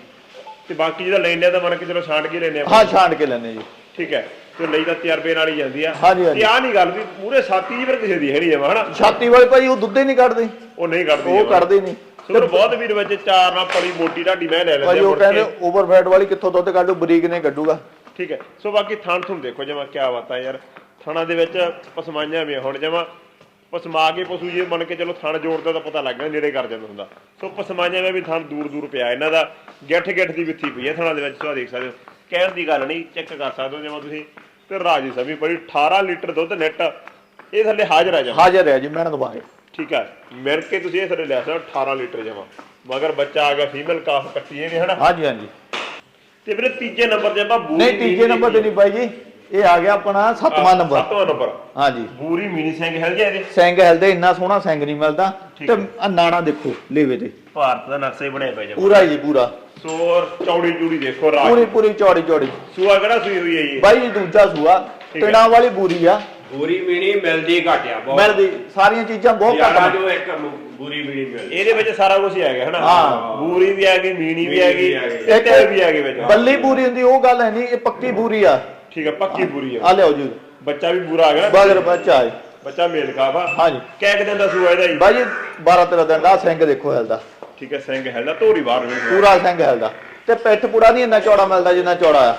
A: ਤੇ ਬਾਕੀ ਜਿਹਦਾ ਲੈਣੇ ਤਾਂ ਮੰਨ ਕੇ ਚਲੋ ਛਾਂਟ ਕੇ ਲੈਣੇ ਆ।
B: ਹਾਂ ਛਾਂਡ ਕੇ ਲੈਣੇ ਜੀ।
A: ਠੀਕ ਹੈ ਤੇ ਲਈ ਤਾਂ ਤਜਰਬੇ ਨਾਲ ਹੀ ਜਾਂਦੀ ਆ। ਤੇ ਆ ਨਹੀਂ ਗੱਲ ਵੀ ਪੂਰੇ ਸਾਥੀ ਜੀ ਫਿਰ ਕਿਸੇ ਦੀ ਹੈ ਨਹੀਂ ਜਮਾ ਹਨਾ?
B: ਛਾਤੀ ਵਾਲੇ ਭਾਈ ਉਹ ਦੁੱਧ ਹੀ ਨਹੀਂ ਕੱਢਦੇ।
A: ਉਹ ਨਹੀਂ ਕੱਢਦੀ
B: ਉਹ। ਕੱਢਦੇ ਨਹੀਂ।
A: ਸੋ ਫਿਰ ਬਹੁਤ ਵੀਰ ਵਿੱਚ ਚਾਰ ਨਾਲ ਪਲੀ ਮੋਟੀ ਢਾਡੀ ਮੈਂ ਲੈ
B: ਭਾਈ
A: ਲੈਂਦੇ ਆ
B: ਉਹ ਕਹਿੰਦੇ
A: ਕੇ
B: ਓਵਰਫੈਟ ਵਾਲੀ ਕਿੱਥੋਂ ਦੁੱਧ ਕੱਢੂ ਬਰੀਕ ਨੇ ਕੱਢੂਗਾ।
A: ਠੀਕ ਹੈ ਸੋ ਬਾਕੀ ਥਣ ਥੁਣ ਦੇਖੋ ਜਮਾ ਕੀ ਬਾਤਾਂ ਯਾਰ। ਥਣਾ ਦੇ ਵਿੱਚ ਪਸਮਾਈਆਂ ਵੀ ਹੁਣ ਜਮਾ। ਪਸਮਾ ਕੇ ਪਸ਼ੂ ਜੇ ਮੰਨ ਕੇ ਚਲੋ ਥਣ ਜੋੜਦਾ ਤਾਂ ਪਤਾ ਲੱਗ ਜਾਂਦਾ ਨੇੜੇ ਕਰ ਜਾਂਦਾ ਹੁੰਦਾ। ਸੋ ਪਸਮਾਈਆਂ ਵੀ ਥਣ ਦੂਰ ਦੂਰ ਪਿਆ। ਇਹਨਾਂ ਦਾ ਗਿੱਠ ਗਿੱਠ ਦੀ ਵਿੱਥੀ ਪਈ ਹੈ ਥਣਾ ਦੇ ਵਿੱਚ ਸੋ ਆਹ ਦੇਖ ਸਕਦੇ ਹੋ। ਕਹਿਣ ਦੀ ਗੱਲ ਨਹੀਂ ਚੈੱਕ ਕਰ ਸਕਦੇ ਹੋ ਜਿਵੇਂ ਤੁਸੀਂ। ਤੇ ਰਾਜੀ ਸਮੀ ਬੜੀ 18 ਲੀਟਰ ਦੁੱਧ ਨੈਟ ਇਹ ਥੱਲੇ ਹਾਜ਼ਰ ਆ ਜਮਾ।
B: ਹਾਜ਼ਰ ਹੈ ਜੀ ਮੈਂ ਦਵਾਏ
A: ਠੀਕ ਹੈ ਮਿਲ ਕੇ ਤੁਸੀਂ ਇਹ ਥੱਲੇ ਲੈ ਸਕਦੇ ਹੋ 18 ਲੀਟਰ ਜਮਾ। ਮਗਰ ਬੱਚਾ ਆ ਗਿਆ ਫੀਮੇਲ ਕਾਫ ਕੱਟੀ ਇਹਨੇ ਹਨਾ?
B: ਹਾਂਜੀ ਹਾਂਜੀ।
A: ਤੇ ਵੀਰੇ ਤੀਜੇ ਨੰਬਰ ਤੇ ਆਪਾਂ ਬੂਰੀ
B: ਨਹੀਂ ਤੀਜੇ ਨੰਬਰ ਤੇ ਨਹੀਂ ਬਾਈ ਜੀ। ਇਹ ਆ ਗਿਆ ਆਪਣਾ ਸੱਤਵਾਂ ਨੰਬਰ।
A: ਸੱਤਵਾਂ ਨੰਬਰ।
B: ਹਾਂਜੀ।
A: ਬੂਰੀ ਮਿਨੀ ਸਿੰਘ ਹੈ ਜੀ। ਇਹਦੇ
B: ਸਿੰਘ ਹਿਲਦੇ ਇੰਨਾ ਸੋਹਣਾ ਸਿੰਘ ਨਹੀਂ ਮਿਲਦਾ।
A: ਠੀਕ
B: ਤੇ। ਆਹ ਨਾੜਾ ਦੇਖੋ ਲੇਵੇ ਤੇ।
A: ਭਾਰਤ ਦਾ ਨਕਸ਼ਾ ਹੀ ਬਣਿਆ ਪਿਆ ਜਮਾ
B: ਪੂਰਾ ਜੀ ਪੂਰਾ।
A: ਸੋਰ ਚੌੜੀ ਚੂੜੀ ਦੇਖੋ ਰਾਜ।
B: ਪੂਰੀ ਪੂਰੀ ਚੌੜੀ ਚੌੜੀ।
A: ਸੂਆ ਕਿਹੜਾ ਸੂਈ ਹੋਈ ਹੈ ਜੀ?
B: ਬਾਈ ਜੀ ਦੂਜਾ ਸੂਆ।
A: ਠੀਕ ਹੈ।
B: ਟਿਣਾ ਵਾਲੀ ਬੂਰੀ ਆ।
C: ਬੂਰੀ ਮੀਣੀ ਮਿਲਦੀ ਘਟਿਆ ਬਹੁਤ।
B: ਮਿਲਦੀ। ਸਾਰੀਆਂ ਚੀਜ਼ਾਂ ਬਹੁਤ
C: ਯਾਰਾਂ
B: ਘੱਟ
C: ਜੋ ਇੱਕ ਬੂਰੀ ਮੀਣੀ ਮਿਲਦੀ।
A: ਇਹਦੇ ਵਿੱਚ ਸਾਰਾ ਕੁਝ ਹੀ ਆ ਗਿਆ ਹਨਾ?
B: ਹਾਂ।
A: ਬੂਰੀ ਵੀ ਆ ਗਈ ਮੀਣੀ ਵੀ ਆ ਗਈ
C: ਵੀ ਆ ਗਈ।
A: ਤੇ ਟੈ ਵੀ ਆ ਗਈ ਵਿੱਚ।
B: ਬੱਲੀ ਬੂਰੀ ਹੁੰਦੀ ਉਹ ਗੱਲ ਹੈ ਨਹੀਂ ਇਹ ਪੱਕੀ ਬੂਰੀ ਆ।
A: ਠੀਕ ਹੈ ਪੱਕੀ ਬੂਰੀ
B: ਆ।
A: ਹੈ
B: ਲਿਓ ਜੀ।
A: ਬੱਚਾ ਵੀ ਬੂਰਾ ਆ ਗਿਆ
B: ਬਾਗਰ ਬੱਚਾ ਹੈ।
A: ਬੱਚਾ ਮੇਲ ਕਾਫਾ
B: ਹਾਂਜੀ।
A: ਕਹਿ ਕਿ ਦਿਨ ਦਾ ਸੂਆ ਇਹਦਾ ਜੀ
B: ਬਾਈ ਜੀ 12 13 ਦਿਨ ਦਾ ਸਿੰਘ ਦੇਖੋ ਹਿਲਦਾ।
A: ਠੀਕ ਹੈ ਸਿੰਘ ਹੈ ਨਾ ਧੋਰੀ ਬਾਹਰ ਨੂੰ
B: ਪੂਰਾ ਸਿੰਘ ਹਿਲਦਾ। ਤੇ ਪਿੱਠ ਪੂੜਾ ਨਹੀਂ ਇੰਨਾ ਚੌੜਾ ਮਿਲਦਾ ਜਿੰਨਾ ਚੌੜਾ ਆ।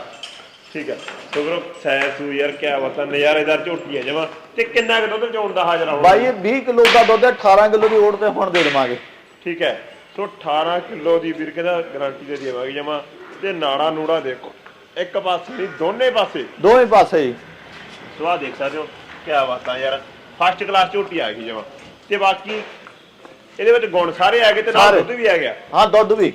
A: ਠੀਕ ਹੈ ਸੋ ਵੀਰੋ ਸੈ ਸੂ ਯਾਰ ਕਿਆ ਬਤਾ ਨਜ਼ਾਰੇਦਾਰ ਝੋਟੀ ਹੈ ਜਮਾ। ਤੇ ਕਿੰਨਾ ਕੁ ਦੁੱਧ ਚੋਣ ਦਾ ਹਾਜ਼ਰ ਹੋਣਾ?
B: ਬਾਈ ਇਹ 20 ਕਿਲੋ ਦਾ ਦੁੱਧ ਹੈ 18 ਕਿਲੋ ਦੀ ਓਟ ਤੇ ਹੁਣ ਦੇ ਦੇਵਾਂਗੇ।
A: ਠੀਕ ਹੈ। ਸੋ 18 ਕਿਲੋ ਦੀ ਵੀਰ ਕਹਿੰਦਾ ਗਾਰੰਟੀ ਦੇ ਦੇਵਾਂਗੇ ਜਮਾ। ਤੇ ਨਾੜਾ ਨੂੜਾ ਦੇਖੋ। ਇੱਕ ਪਾਸੇ ਨਹੀਂ ਦੋਨੇ ਪਾਸੇ।
B: ਦੋਵੇਂ ਪਾਸੇ ਹੀ।
A: ਸੋ ਆਹ ਦੇਖ ਸਕਦੇ ਹੋ ਕਿਆ ਬਾਤਾਂ ਯਾਰ। ਫਸਟ ਕਲਾਸ ਝੋਟੀ ਆ ਗਈ ਜਮਾ। ਤੇ ਬਾਕੀ ਇਹਦੇ ਵਿੱਚ ਗੁਣ ਸਾਰੇ ਆ ਗਏ ਤੇ ਨਾਲ
B: ਸਾਰੇ।
A: ਦੁੱਧ ਵੀ ਆ ਗਿਆ।
B: ਹਾਂ ਦੁੱਧ ਵੀ।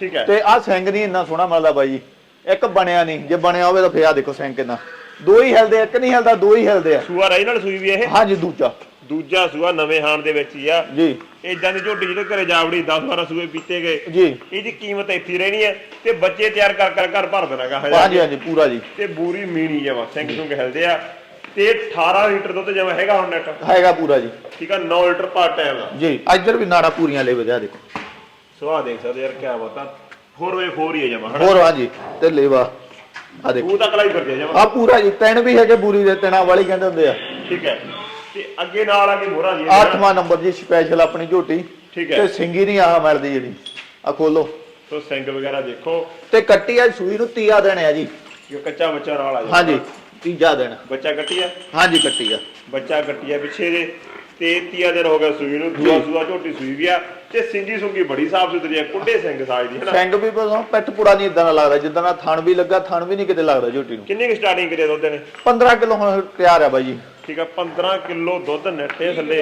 A: ਠੀਕ ਹੈ।
B: ਤੇ ਆਹ ਸਿੰਘ ਨਹੀਂ ਇੰਨਾ ਸੋਹਣਾ ਮਿਲਦਾ ਬਾਈ ਜੀ। ਇੱਕ ਬਣਿਆ ਨਹੀਂ ਜੇ ਬਣਿਆ ਹੋਵੇ ਤਾਂ ਫੇਰ ਆਹ ਦੇਖੋ ਸਿੰਘ ਕਿੰਨਾ। ਦੋ ਹੀ ਹਿਲਦੇ ਇੱਕ ਨਹੀਂ ਹਿਲਦਾ ਦੋ ਹੀ ਹਿਲਦੇ ਆ।
A: ਸੂਆ ਰਾਈ ਨਾਲ ਸੂਈ ਵੀ ਇਹ।
B: ਹਾਂਜੀ ਦੂਜਾ।
A: ਦੂਜਾ ਸੂਆ ਨਵੇਂ ਹਾਣ ਦੇ ਵਿੱਚ ਹੀ ਆ।
B: ਜੀ।
A: ਇਦਾਂ ਦੀ ਝੋਟੀ ਜਿਹੜੇ ਘਰੇ ਜਾਵੜੀ 10 12 ਸੂਏ ਪੀਤੇ ਗਏ।
B: ਜੀ।
A: ਇਹਦੀ ਕੀਮਤ ਇੱਥੇ ਰਹਿਣੀ ਹੈ ਤੇ ਬੱਚੇ ਤਿਆਰ ਕਰ ਕਰ ਘਰ ਭਰ ਦੇਣਾਗਾ
B: ਹਾਂਜੀ। ਹਾਂਜੀ ਪੂਰਾ ਜੀ।
A: ਤੇ ਬੂਰੀ ਮੀਣੀ ਜਮਾ ਸਿੰਘ ਸੁੰਗ ਹਿਲਦੇ ਆ। ਤੇ 18 ਲੀਟਰ ਦੁੱਧ ਜਮਾ ਹੈਗਾ ਹੁਣ ਨੈਟ
B: ਹੈਗਾ ਪੂਰਾ ਜੀ।
A: ਠੀਕ ਆ 9 ਲੀਟਰ ਪਰ ਟਾਈਮ ਦਾ
B: ਜੀ ਇੱਧਰ ਵੀ ਨਾੜਾ ਪੂਰੀਆਂ ਲੈ ਵਧਿਆ ਦੇਖੋ
A: ਸੋ ਆਹ ਦੇਖ ਸਕਦੇ ਯਾਰ ਕਿਆ ਬਤਾ 4x4 ਹੀ ਹੈ ਜਮਾ
B: ਹੋਰ ਹਾਂਜੀ ਤੇ ਲੇਵਾ ਆ ਦੇਖੋ।
A: ਤੂੰ ਤਾਂ ਕਲਾਈ ਕਰਦੇ ਜਮਾ।
B: ਆ ਪੂਰਾ ਜੀ ਤਿੰਨ ਵੀ ਹੈਗੇ ਬੂਰੀ ਦੇ ਤਿੰਨਾਂ ਵਾਲੀ ਕਹਿੰਦੇ ਹੁੰਦੇ ਆ।
A: ਠੀਕ ਹੈ। ਤੇ ਅੱਗੇ ਨਾਲ ਆ ਕੇ ਮੋਹਰਾ ਜੀ।
B: ਅੱਠਵਾਂ ਨੰਬਰ ਜੀ ਸਪੈਸ਼ਲ ਆਪਣੀ ਝੋਟੀ
A: ਠੀਕ ਹੈ।
B: ਤੇ ਸਿੰਗੀ ਨਹੀਂ ਆ ਮਿਲਦੀ ਜਿਹੜੀ। ਆ ਖੋਲੋ।
A: ਸੋ ਸਿੰਘ ਵਗੈਰਾ ਦੇਖੋ।
B: ਤੇ ਕੱਟੀ ਆ ਸੂਈ ਨੂੰ ਤੀਆ ਦੇਣੇ ਆ ਜੀ।
A: ਕਿ ਕੱਚਾ ਬੱਚਾ ਨਾਲ ਆ।
B: ਹਾਂਜੀ ਤੀਜਾ ਦਿਨ
A: ਬੱਚਾ ਕੱਟੀ ਆ?
B: ਹਾਂਜੀ ਕੱਟੀ ਆ।
A: ਬੱਚਾ ਕੱਟੀ ਆ ਪਿੱਛੇ ਦੇ ਤੇ ਤੀਆ ਦਿਨ ਹੋ ਗਿਆ ਸੂਈ ਨੂੰ। ਦੂਆ ਸੂਆ ਝੋਟੀ ਸੂਈ ਵੀ ਆ। ਤੇ ਸਿੰਗੀ ਸੁੰਗੀ ਬੜੀ ਸਾਫ਼ ਸੁਥਰੀ ਆ। ਕੁੱਡੇ ਸਿੰਘ ਸਾਜ ਦੀ ਹਨਾ
B: ਸਿੰਘ ਵੀ ਬਸ ਪਿੱਠ ਪੂੜਾ ਨਹੀਂ ਇਦਾਂ ਦਾ ਲੱਗਦਾ। ਜਿੱਦਾਂ ਦਾ ਥਣ ਵੀ ਲੱਗਾ ਥਣ ਵੀ ਨਹੀਂ ਕਿਤੇ ਲੱਗਦਾ ਝੋਟੀ ਨੂੰ।
A: ਕਿੰਨੀ ਕੁ ਸਟਾਰਟਿੰਗ ਕਰੀ ਆ ਦੁੱਧ ਨੇ
B: 15 ਕਿਲੋ ਹੁਣ ਤਿਆਰ ਆ ਬਾਈ ਜੀ।
A: ਠੀਕ ਆ 15 ਕਿਲੋ ਦੁੱਧ ਨੱਟੇ ਥੱਲੇ।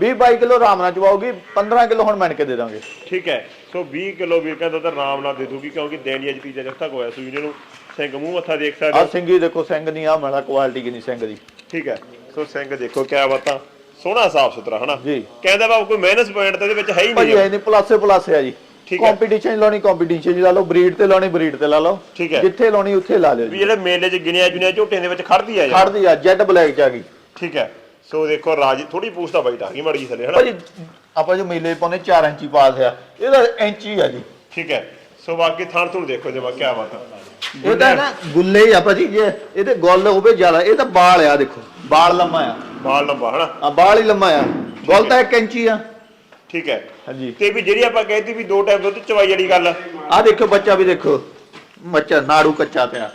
B: 20 22 ਕਿਲੋ ਆਰਾਮ ਨਾਲ ਚਵਾਉਗੀ 15 ਕਿਲੋ ਹੁਣ ਮੰਨ ਕੇ ਦੇ ਦਾਂਗੇ।
A: ਠੀਕ ਹੈ ਸੋ 20 ਕਿਲੋ ਵੀਰ ਕਹਿੰਦਾ ਤਾਂ ਆਰਾਮ ਨਾਲ ਦੇ ਦੂਗੀ ਕਿਉਂਕਿ ਦੇਣੀ ਅੱਜ ਤੀਜਾ ਜੱਥਾ ਕੋਇਆ ਸੂਈ ਨੂੰ ਸਿੰਘ ਮੂੰਹ ਮੱਥਾ ਦੇਖ ਸਕਦੇ।
B: ਆ ਸਿੰਘੀ ਦੇਖੋ ਸਿੰਘ ਨਹੀਂ ਆ ਮੇਰਾ ਕੁਆਲਿਟੀ ਕਿੰਨੀ ਸਿੰਘ ਦੀ।
A: ਠੀਕ ਹੈ ਸੋ ਸਿੰਘ ਦੇਖੋ ਕਿਆ ਬਾਤਾਂ ਸੋਹਣਾ ਸਾਫ਼ ਸੁਥਰਾ ਹਨਾ?
B: ਜੀ।
A: ਕਹਿੰਦਾ ਬਾਬ ਕੋਈ ਮਾਈਨਸ ਪੁਆਇੰਟ ਤਾਂ ਇਹਦੇ ਵਿੱਚ ਹੈ ਹੀ ਨਹੀਂ
B: ਐ ਨਹੀਂ ਪਲਾਸੇ ਪਲਾਸੇ ਆ ਜੀ।
A: ਠੀਕ ਹੈ।
B: ਕੰਪੀਟੀਸ਼ਨ ਲਾਉਣੀ ਕੰਪੀਟੀਸ਼ਨ ਲਾ ਲਓ ਬਰੀਡ ਤੇ ਲਾਉਣੀ ਬਰੀਡ ਤੇ ਲਾ ਲਓ।
A: ਠੀਕ ਹੈ।
B: ਜਿੱਥੇ ਲਾਉਣੀ ਉੱਥੇ ਲਾ ਲਿਓ
A: ਵੀ
B: ਜੀ।
A: ਜਿਹੜੇ ਮੇਲੇ 'ਚ ਗਿਣਿਆ ਜੁਨਿਆ ਝੋਟਿਆਂ ਦੇ ਵਿੱਚ ਖੜਦੀ ਆ ਯਾਰ
B: ਖੜਦੀ ਆ ਜੈਡ ਬਲੈਕ 'ਚ ਆ ਗਈ।
A: ਠੀਕ ਹੈ। ਸੋ ਦੇਖੋ ਰਾਜ ਥੋੜੀ ਪੂਛ ਤਾਂ ਬਾਈਟ ਆ ਗਈ ਮੜੀ ਥੱਲੇ ਹਨਾ?
B: ਭਾਜੀ ਆਪਾਂ ਜੋ ਮੇਲੇ ਪਾਉਨੇ 4 ਇੰਚੀ ਪਾਸ ਆ। ਇਹਦਾ ਇੰਚੀ ਆ ਜੀ।
A: ਠੀਕ ਹੈ। ਸੋ ਬਾਕੀ ਥਣ ਥੁਣ ਦੇਖੋ ਜਮਾ ਕਿਆ ਬਾਤ ਆ।
B: ਇਹ ਤਾਂ ਨਾ ਗੁੱਲੇ ਹੀ ਆ ਭਾਜੀ ਜੇ ਇਹਦੇ ਗੁੱਲ ਹੋਵੇ ਜ਼ਿਆਦਾ ਇਹ ਤਾਂ ਬਾਲ ਆ ਦੇਖੋ ਬਾਲ ਲੰਮਾ ਆ।
A: ਬਾਲ ਲੰਬਾ ਹਨਾ?
B: ਆ ਬਾਲ ਹੀ ਲੰਮਾ ਆ। ਗੁੱਲ ਤਾਂ 1 ਇੰਚੀ ਆ।
A: ਠੀਕ ਹੈ।
B: ਹਾਂਜੀ।
A: ਤੇ ਵੀ ਜਿਹੜੀ ਆਪਾਂ ਕਹਿੰਦੀ ਵੀ ਦੋ ਟਾਈਮ ਦੁੱਧ ਚਵਾਈ ਵਾਲੀ ਗੱਲ।
B: ਆ ਦੇਖੋ ਬੱਚਾ ਵੀ ਦੇਖੋ ਬੱਚਾ ਨਾੜੂ ਕੱਚਾ ਪਿਆ।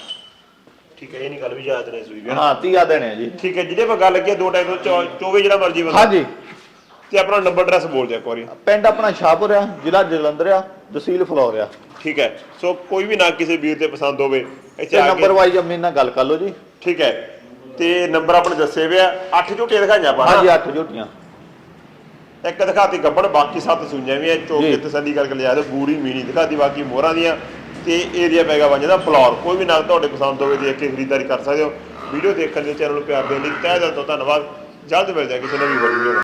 A: ਠੀਕ ਹੈ ਇਹ ਨਹੀਂ ਗੱਲ ਵੀ ਯਾਦ ਨਹੀਂ ਸੂਈ ਵੀ।
B: ਹਾਂ ਤੀਆ ਦੇਣੇ ਆ ਜੀ।
A: ਠੀਕ ਹੈ ਜਿਹਦੇ ਆਪਾਂ ਗੱਲ ਕੀ ਆ, ਦੋ ਟਾਈਮ ਦੁੱਧ ਚੋ- ਚੋਵੇ ਜਿਹੜਾ ਮਰਜ਼ੀ ਬੰਦਾ।
B: ਹਾਂਜੀ।
A: ਤੇ ਆਪਣਾ ਨੰਬਰ ਐਡਰੈਸ ਬੋਲ ਦਿਆ ਇੱਕ ਵਾਰੀ।
B: ਪਿੰਡ ਆਪਣਾ ਸ਼ਾਹਪੁਰ ਆ ਜ਼ਿਲ੍ਹਾ ਜਲੰਧਰ ਆ ਤਹਿਸੀਲ ਫਲੌਰ ਆ।
A: ਠੀਕ ਹੈ ਸੋ ਕੋਈ ਵੀ ਨਾ ਕਿਸੇ ਵੀਰ ਤੇ ਪਸੰਦ ਹੋਵੇ ਇੱਥੇ
B: ਤੇ
A: ਆ
B: ਨੰਬਰ
A: ਕੇ
B: ਵਾਈਜ਼ ਮੇਰੇ ਨਾਲ ਗੱਲ ਕਰ ਲਓ ਜੀ।
A: ਠੀਕ ਹੈ ਤੇ ਨੰਬਰ ਆਪਣੇ ਦੱਸੇ ਹੋਏ ਆ ਅੱਠ ਝੋਟੀਆਂ ਦਿਖਾਈਆਂ ਆਪਾਂ
B: ਹਾਂਜੀ? ਅੱਠ ਝੋਟੀਆਂ।
A: ਇੱਕ ਦਿਖਾਤੀ ਗੱਬੜ ਬਾਕੀ ਸੱਤ ਸੂਈਆਂ ਵੀ ਆ ਚੋਕੇ
B: ਜੀ।
A: ਤਸੱਲੀ ਕਰਕੇ ਲਿਆ ਤੇ ਬੂਰੀ ਮੀਣੀ ਦਿਖਾਤੀ ਬਾਕੀ ਮੋਹਰਾਂ ਦੀਆਂ ਤੇ ਏਰੀਆ ਪੈਗਾ ਵੰਜਦਾ ਫਲੋਰ ਕੋਈ ਵੀ ਨਾ ਤੁਹਾਡੇ ਪਸੰਦ ਹੋਵੇ ਦੇਖ ਕੇ ਖਰੀਦਦਾਰੀ ਕਰ ਸਕਦੇ ਹੋ। ਵੀਡੀਓ ਦੇਖਣ ਦੇ ਚੈਨਲ ਨੂੰ ਪਿਆਰ ਦੇਣ ਲਈ ਤਹਿ ਦਿਲ ਤੋਂ ਧੰਨਵਾਦ। ਜਲਦ ਮਿਲਦੇ ਹਾਂ ਕਿਸੇ ਨਵੀਂ ਵੀਡੀਓ ਨਾਲ।